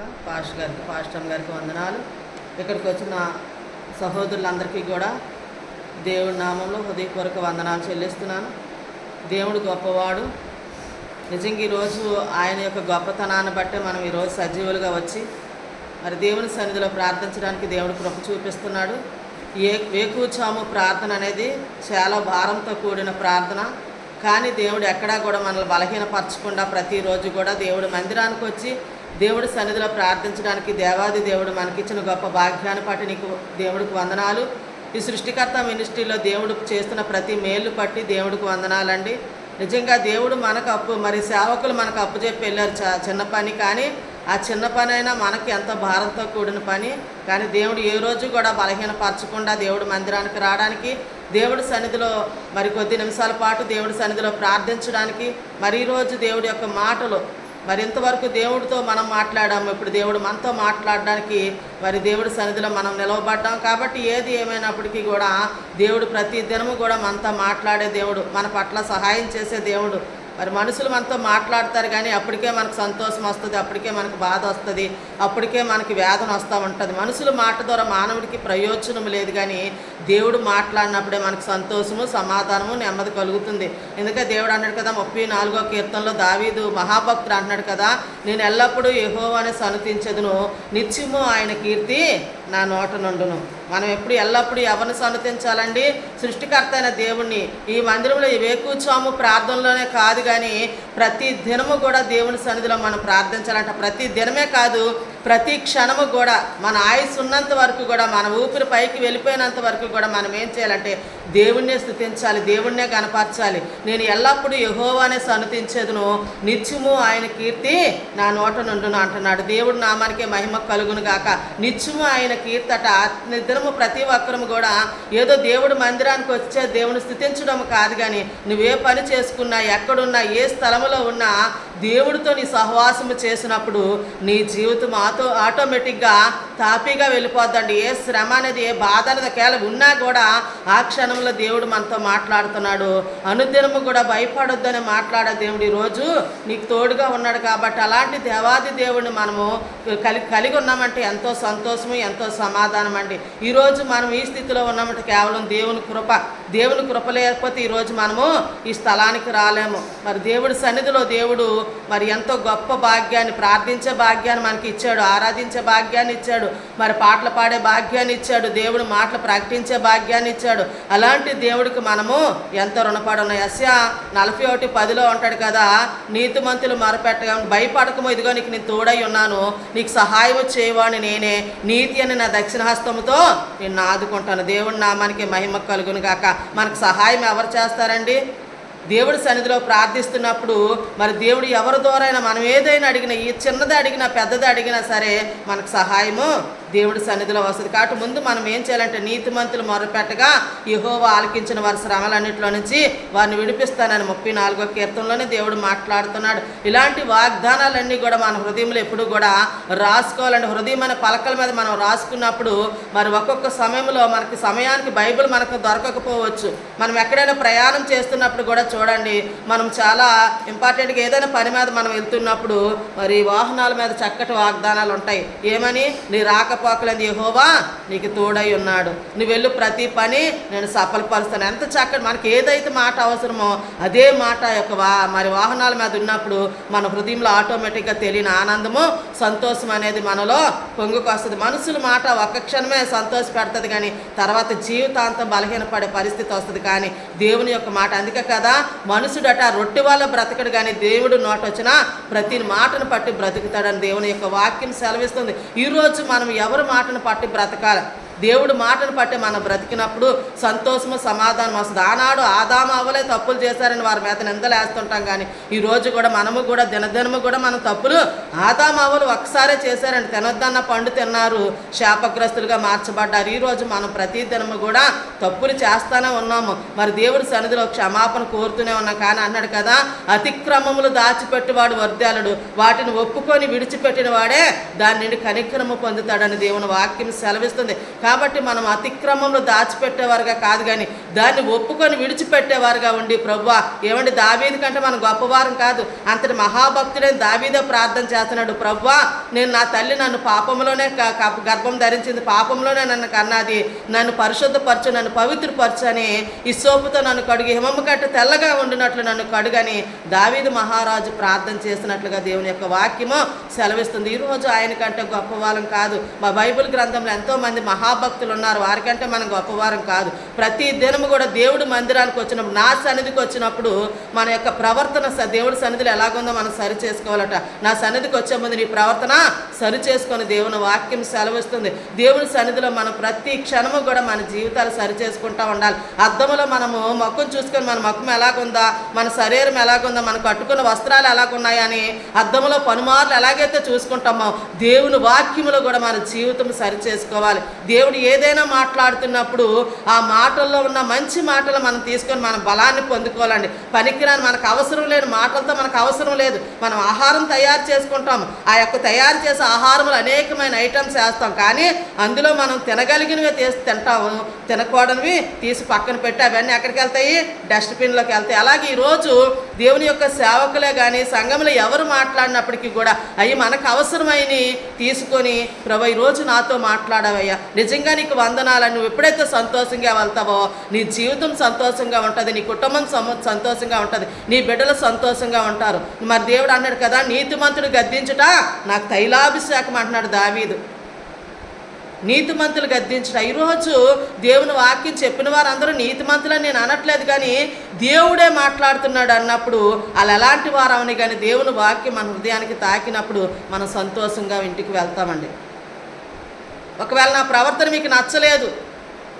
పాష్ గారికి పాస్టర్ గారికి వందనాలు. ఇక్కడికి వచ్చిన సహోదరులందరికీ కూడా దేవుడి నామంలో హృదయపూర్వక వందనాలు చెల్లిస్తున్నాను. దేవుడు గొప్పవాడు. నిజంగా ఈరోజు ఆయన యొక్క గొప్పతనాన్ని బట్టే మనం ఈరోజు సజీవులుగా వచ్చి మరి దేవుని సన్నిధిలో ప్రార్థించడానికి దేవుడు కృప చూపిస్తున్నాడు. ఏ వేకూచాము ప్రార్థన అనేది చాలా భారంతో కూడిన ప్రార్థన. కానీ దేవుడు ఎక్కడా కూడా మనల్ని బలహీనపరచకుండా ప్రతిరోజు కూడా దేవుడు మందిరానికి వచ్చి దేవుడి సన్నిధిలో ప్రార్థించడానికి దేవాది దేవుడు మనకిచ్చిన గొప్ప భాగ్యాన్ని పట్టి నీకు దేవుడికి వందనాలు. ఈ సృష్టికర్త మినిస్ట్రీలో దేవుడు చేస్తున్న ప్రతి మేలు పట్టి దేవుడికి వందనాలండి. నిజంగా దేవుడు మనకు అప్పు మరి సేవకులు మనకు అప్పు చెప్పి వెళ్ళారు చ- చిన్న పని కానీ ఆ చిన్న పని అయినా మనకి ఎంత భారంతో కూడిన పని. కానీ దేవుడు ఏ రోజు కూడా బలహీనపరచకుండా దేవుడు మందిరానికి రావడానికి దేవుడి సన్నిధిలో మరి కొద్ది నిమిషాల పాటు దేవుడి సన్నిధిలో ప్రార్థించడానికి మరి రోజు దేవుడి యొక్క మాటలు మరి ఇంతవరకు దేవుడితో మనం మాట్లాడాము. ఇప్పుడు దేవుడు మనతో మాట్లాడడానికి మరి దేవుడి సన్నిధిలో మనం నిలవబడ్డాం. కాబట్టి ఏది ఏమైనప్పటికీ కూడా దేవుడు ప్రతి దినము కూడా మనతో మాట్లాడే దేవుడు మన పట్ల సహాయం చేసే దేవుడు. మరి మనుషులు మనతో మాట్లాడతారు కానీ అప్పటికే మనకు సంతోషం వస్తుంది అప్పటికే మనకు బాధ వస్తుంది అప్పటికే మనకి వేదన వస్తూ ఉంటుంది. మనుషుల మాట ద్వారా మానవుడికి ప్రయోజనం లేదు కానీ దేవుడు మాట్లాడినప్పుడే మనకు సంతోషము సమాధానము నెమ్మది కలుగుతుంది. ఎందుకంటే దేవుడు అన్నాడు కదా ముప్పై నాలుగో కీర్తనలో దావీదు మహాభక్తుడు అంటున్నాడు కదా నేను ఎల్లప్పుడూ యెహోవాని సనుతించదును నిత్యము ఆయన కీర్తి నా నోట నుండును. మనం ఎప్పుడు ఎల్లప్పుడూ ఎవరిని సన్నతించాలండి సృష్టికర్త అయిన దేవుణ్ణి. ఈ మందిరంలో ఇవే కూర్చోము ప్రార్థనలోనే కాదు కానీ ప్రతి దినము కూడా దేవుని సన్నిధిలో మనం ప్రార్థించాలంట. ప్రతి దినమే కాదు ప్రతి క్షణము కూడా మన ఆయుస్ ఉన్నంత వరకు కూడా మన ఊపిరి పైకి వెళ్ళిపోయినంత వరకు కూడా మనం ఏం చేయాలంటే దేవుణ్ణే స్థుతించాలి దేవుణ్ణే కనపరచాలి. నేను ఎల్లప్పుడూ యహోవానే సనుతించేదును. నిత్యము ఆయన కీర్తి నా నోట నుండును అంటున్నాడు. దేవుడు నామానికి మహిమ కలుగును గాక. నిత్యము ఆయన కీర్తి అట నిద్రము ప్రతి ఒక్కరము కూడా ఏదో దేవుడు మందిరానికి వచ్చే దేవుని స్థుతించడం కాదు కానీ నువ్వే పని చేసుకున్నా ఎక్కడున్నా ఏ స్థలములో ఉన్నా దేవుడితో నీ సహవాసము చేసినప్పుడు నీ జీవితం ఆటో ఆటోమేటిక్గా తాపీగా వెళ్ళిపోద్దండి. ఏ శ్రమ అనేది ఏ బాధ అనేది ఒకవేళ ఉన్నా కూడా ఆ క్షణంలో దేవుడు మనతో మాట్లాడుతున్నాడు. అనుదినము కూడా భయపడొద్దని మాట్లాడే దేవుడు ఈరోజు నీకు తోడుగా ఉన్నాడు కాబట్టి అలాంటి దేవాది దేవుడిని మనము కలిగి కలిగి ఉన్నామంటే ఎంతో సంతోషము ఎంతో సమాధానం అండి ఈరోజు మనం ఈ స్థితిలో ఉన్నామంటే కేవలం దేవుని కృప. దేవుని కృప లేకపోతే ఈరోజు మనము ఈ స్థలానికి రాలేము. మరి దేవుడి సన్నిధిలో దేవుడు మరి ఎంతో గొప్ప భాగ్యాన్ని ప్రార్థించే భాగ్యాన్ని మనకి ఇచ్చాడు ఆరాధించే భాగ్యాన్ని ఇచ్చాడు మరి పాటలు పాడే భాగ్యాన్ని ఇచ్చాడు దేవుడు మాటలు ప్రకటించే భాగ్యాన్ని ఇచ్చాడు. అలాంటి దేవుడికి మనము ఎంతో రుణపడి ఉన్నాం యస్య నలభై ఒకటి పదిలో ఉంటాడు కదా నీతిమంతులు మరపెట్టగా భయపడకము ఇదిగో నీకు నేను తోడై ఉన్నాను. నీకు సహాయం చేయవాణి నేనే. నీతి అని నా దక్షిణహస్తముతో నేను నిన్ను ఆదుకుంటాను. దేవుడి నామానికి మహిమ కలుగును గాక. మనకు సహాయం ఎవరు చేస్తారండి? దేవుడి సన్నిధిలో ప్రార్థిస్తున్నప్పుడు మరి దేవుడు ఎవరి ద్వారా మనం ఏదైనా అడిగినా ఈ చిన్నది అడిగినా పెద్దది అడిగినా సరే మనకు సహాయము. దేవుడి సన్నిధిలో వస్తుంది. కాబట్టి ముందు మనం ఏం చేయాలంటే నీతిమంతులు మొరపెట్టగా యహోవా ఆలకించిన వారి శ్రమలన్నింటిలో నుంచి వారిని విడిపిస్తానని ముప్పై నాలుగో కీర్తనలోనే దేవుడు మాట్లాడుతున్నాడు. ఇలాంటి వాగ్దానాలన్నీ కూడా మన హృదయంలో ఎప్పుడు కూడా రాసుకోవాలండి. హృదయం అనే పలకల మీద మనం రాసుకున్నప్పుడు మరి ఒక్కొక్క సమయంలో మనకి సమయానికి బైబిల్ మనకు దొరకకపోవచ్చు. మనం ఎక్కడైనా ప్రయాణం చేస్తున్నప్పుడు కూడా చూడండి మనం చాలా ఇంపార్టెంట్గా ఏదైనా పని మీద మనం వెళ్తున్నప్పుడు మరి వాహనాల మీద చక్కటి వాగ్దానాలు ఉంటాయి. ఏమని? నీ రాక రాకపోకలేదు యహోవా నీకు తోడై ఉన్నాడు. నువ్వు వెళ్ళు ప్రతి పని నేను సఫలపరుస్తాను. ఎంత చక్కటి మనకి ఏదైతే మాట అవసరమో అదే మాట యొక్క వా మరి వాహనాల మీద ఉన్నప్పుడు మన హృదయంలో ఆటోమేటిక్గా తెలియని ఆనందము సంతోషం అనేది మనలో పొంగుకొస్తుంది మనుషుల మాట ఒక్క క్షణమే సంతోష పెడుతుంది కానీ తర్వాత జీవితాంతం బలహీనపడే పరిస్థితి వస్తుంది కానీ దేవుని యొక్క మాట అందుకే కదా మనుషుడట రొట్టె వల్ల బ్రతకడు కానీ దేవుడు నోట వచ్చిన ప్రతి మాటను పట్టి బ్రతుకుతాడని దేవుని యొక్క వాక్యం సెలవిస్తుంది. ఈరోజు మనం ఎవరు మాటను పట్టి బ్రతకాలి? దేవుడు మాటను పట్టి మనం బ్రతికినప్పుడు సంతోషము సమాధానం వస్తుంది. ఆనాడు ఆదాము అవ్వలే తప్పులు చేశారని వారి మీద నిందలేస్తుంటాం కానీ ఈ రోజు కూడా మనము కూడా దినదినము కూడా మనం తప్పులు ఆదాము అవ్వలు ఒక్కసారే చేశారని తినొద్దన్న పండు తిన్నారు శాపగ్రస్తులుగా మార్చబడ్డారు. ఈ రోజు మనం ప్రతి దినము కూడా తప్పులు చేస్తానే ఉన్నాము. మరి దేవుడి సన్నిధిలో క్షమాపణ కోరుతూనే ఉన్నాం. కానీ అన్నాడు కదా అతిక్రమములు దాచిపెట్టువాడు వర్ధ్యాలుడు వాటిని ఒప్పుకొని విడిచిపెట్టిన వాడే దాని నుండి కనిక్రమ పొందుతాడని దేవుని వాక్యం సెలవిస్తుంది. కాబట్టి మనం అతిక్రమంలో దాచిపెట్టేవారుగా కాదు కానీ దాన్ని ఒప్పుకొని విడిచిపెట్టేవారుగా ఉండి ప్రభు ఏమండి దావీది కంటే మనం గొప్పవారం కాదు. అంతటి మహాభక్తుడైన దావీదే ప్రార్థన చేస్తున్నాడు. ప్రభు నేను నా తల్లి నన్ను పాపంలోనే గర్భం ధరించింది. పాపంలోనే నన్ను కన్నది. నన్ను పరిశుద్ధపరచు నన్ను పవిత్రపరచు అని ఈ సోపుతో నన్ను కడుగు హిమము కట్ట తెల్లగా ఉండినట్లు నన్ను కడుగని దావీదు మహారాజు ప్రార్థన చేసినట్లుగా దేవుని యొక్క వాక్యము సెలవిస్తుంది. ఈరోజు ఆయన కంటే గొప్పవారం కాదు. మా బైబిల్ గ్రంథంలో ఎంతో మంది మహాభక్తులు ఉన్నారు వారికంటే మనం గొప్పవారం కాదు. ప్రతి దినము కూడా దేవుడు మందిరానికి వచ్చినప్పుడు నా సన్నిధికి వచ్చినప్పుడు మన యొక్క ప్రవర్తన స- దేవుడి సన్నిధిలో ఎలాగుందో మనం సరి చేసుకోవాలట. నా సన్నిధికి వచ్చే ముందు నీ ప్రవర్తన సరి చేసుకొని దేవుని వాక్యం సెలవిస్తుంది. దేవుని సన్నిధిలో మనం ప్రతి క్షణము కూడా మన జీవితాలు సరి చేసుకుంటా ఉండాలి. అద్దంలో మనము మొక్కను చూసుకొని మన మొక్కం ఎలాగుందా మన శరీరం ఎలాగుందా మనం కట్టుకున్న వస్త్రాలు ఎలాగున్నాయని అద్దంలో పనుమార్లు ఎలాగైతే చూసుకుంటామో దేవుని వాక్యములో కూడా మన జీవితం సరి చేసుకోవాలి. దేవుడు ఏదైనా మాట్లాడుతున్నప్పుడు ఆ మాటల్లో ఉన్న మంచి మాటలు మనం తీసుకొని మనం బలాన్ని పొందుకోవాలండి. పనికిరాని మనకు అవసరం లేని మాటలతో మనకు అవసరం లేదు. మనం ఆహారం తయారు చేసుకుంటాం ఆ యొక్క తయారు చేసే ఆహారంలో అనేకమైన ఐటమ్స్ వేస్తాం. కానీ అందులో మనం తినగలిగినవి తీసి తింటాము. తినకూడనివి తీసి పక్కన పెట్టి అవన్నీ ఎక్కడికి వెళ్తాయి? డస్ట్బిన్లోకి వెళ్తాయి. అలాగే ఈరోజు దేవుని యొక్క సేవకులే కానీ సంఘంలో ఎవరు మాట్లాడినప్పటికీ కూడా అవి మనకు అవసరమైనవి తీసుకొని ప్రభు ఈరోజు నాతో మాట్లాడవయ్యా. నిజంగా నీకు వందనాలని నువ్వు ఎప్పుడైతే సంతోషంగా వెళ్తావో నీ జీవితం సంతోషంగా ఉంటుంది నీ కుటుంబం సంతోషంగా ఉంటుంది నీ బిడ్డలు సంతోషంగా ఉంటారు. మరి దేవుడు అన్నాడు కదా నీతిమంతుడు గద్దించుట నాకు తైలాభిషేకం అంటున్నాడు దావీదు. నీతిమంతులు గద్దించడం ఈరోజు దేవుని వాక్యం చెప్పిన వారందరూ నీతిమంతులని నేను అనట్లేదు కానీ దేవుడే మాట్లాడుతున్నాడు అన్నప్పుడు వాళ్ళు ఎలాంటి వారు అవని కానీ దేవుని వాక్యం మన హృదయానికి తాకినప్పుడు మనం సంతోషంగా ఇంటికి వెళ్తామండి. ఒకవేళ నా ప్రవర్తన మీకు నచ్చలేదు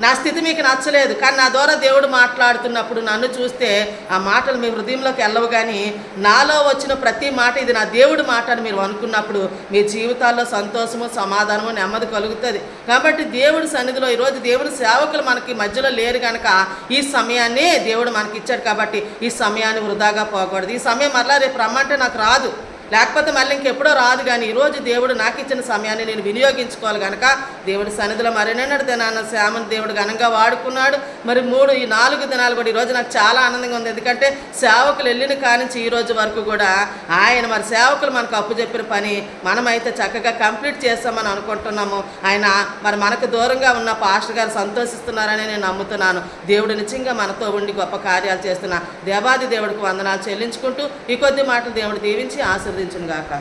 నా స్థితి మీకు నచ్చలేదు కానీ నా ద్వారా దేవుడు మాట్లాడుతున్నప్పుడు నన్ను చూస్తే ఆ మాటలు మీ హృదయంలోకి వెళ్ళవు కానీ నాలో వచ్చిన ప్రతి మాట ఇది నా దేవుడి మాట అని మీరు అనుకున్నప్పుడు మీ జీవితాల్లో సంతోషము సమాధానము నెమ్మది కలుగుతుంది. కాబట్టి దేవుడి సన్నిధిలో ఈరోజు దేవుడి సేవకులు మనకి మధ్యలో లేరు కనుక ఈ సమయాన్ని దేవుడు మనకి ఇచ్చాడు కాబట్టి ఈ సమయాన్ని వృధాగా పోకూడదు. ఈ సమయం మరలా రేపు రమ్మంటే నాకు రాదు. లేకపోతే మళ్ళీ ఇంకెప్పుడో రాదు కానీ ఈరోజు దేవుడు నాకు ఇచ్చిన సమయాన్ని నేను వినియోగించుకోవాలి కనుక దేవుడి సన్నిధిలో మరినడు దినాన శ్యామని దేవుడు ఘనంగా వాడుకున్నాడు. మరి మూడు ఈ నాలుగు దినాలు కూడా ఈరోజు నాకు చాలా ఆనందంగా ఉంది. ఎందుకంటే సేవకులు వెళ్ళిన కానించి ఈ రోజు వరకు కూడా ఆయన మరి సేవకులు మనకు అప్పు చెప్పిన పని మనమైతే చక్కగా కంప్లీట్ చేస్తామని అనుకుంటున్నాము. ఆయన మరి మనకు దూరంగా ఉన్న పాస్టర్ గారు సంతోషిస్తున్నారని నేను నమ్ముతున్నాను. దేవుడు నిజంగా మనతో ఉండి గొప్ప కార్యాలు చేస్తున్న దేవాది దేవుడికి వందనాలు చెల్లించుకుంటూ ఈ కొద్ది మాటలు దేవుడు దీవించి ఆశ గాక